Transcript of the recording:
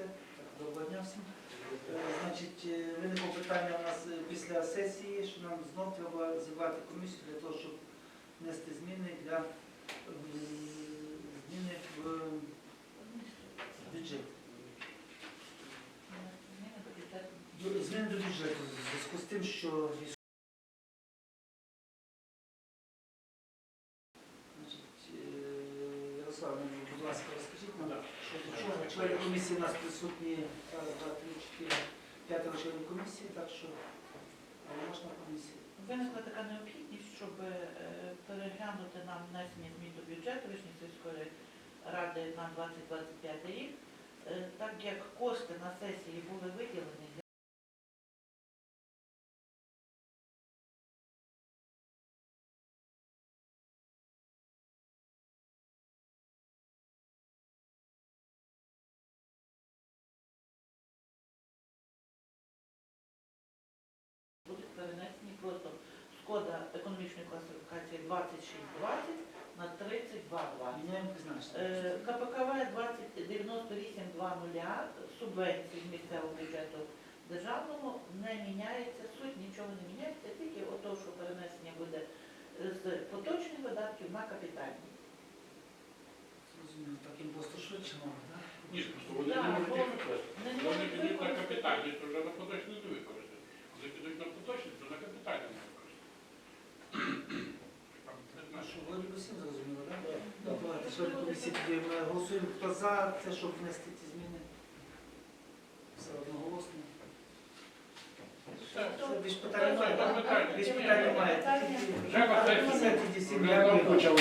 Все, доброго дня всім. Е, Значить, е, виникло питання у нас е, після сесії, що нам знов треба зібрати комісію для того, щоб внести зміни для зміни в бюджет. Зміни до бюджету в зв'язку з тим, що Значить, Ярослав, будь ласка, розкажіть нам. Члени комісії у нас присутні раз, два, три, чотири, п'ятеро членів комісії, так що можна комісія. Виникла така необхідність, щоб е, переглянути нам внесення змін до бюджету сільської ради на 2025 рік, Е, так як кошти на сесії були з кода економічної класифікації 2620 на 3220. Міняємо призначення. Е, КПКВ 209820 субвенції з місцевого бюджету державному не міняється, суть нічого не міняється, тільки ото, що перенесення буде з поточних видатків на капітальні. Зрозуміло, так їм просто швидше мабуть, так? Ні, просто вони Так, не всім зрозуміло, так? Давайте, члени комісії тоді ми голосуємо. Хто за це, щоб внести ці зміни? Все одноголосно. Все. Це більш питань немає, так? Більш питань немає. Питання. Треба Все, тоді всім дякую. почали.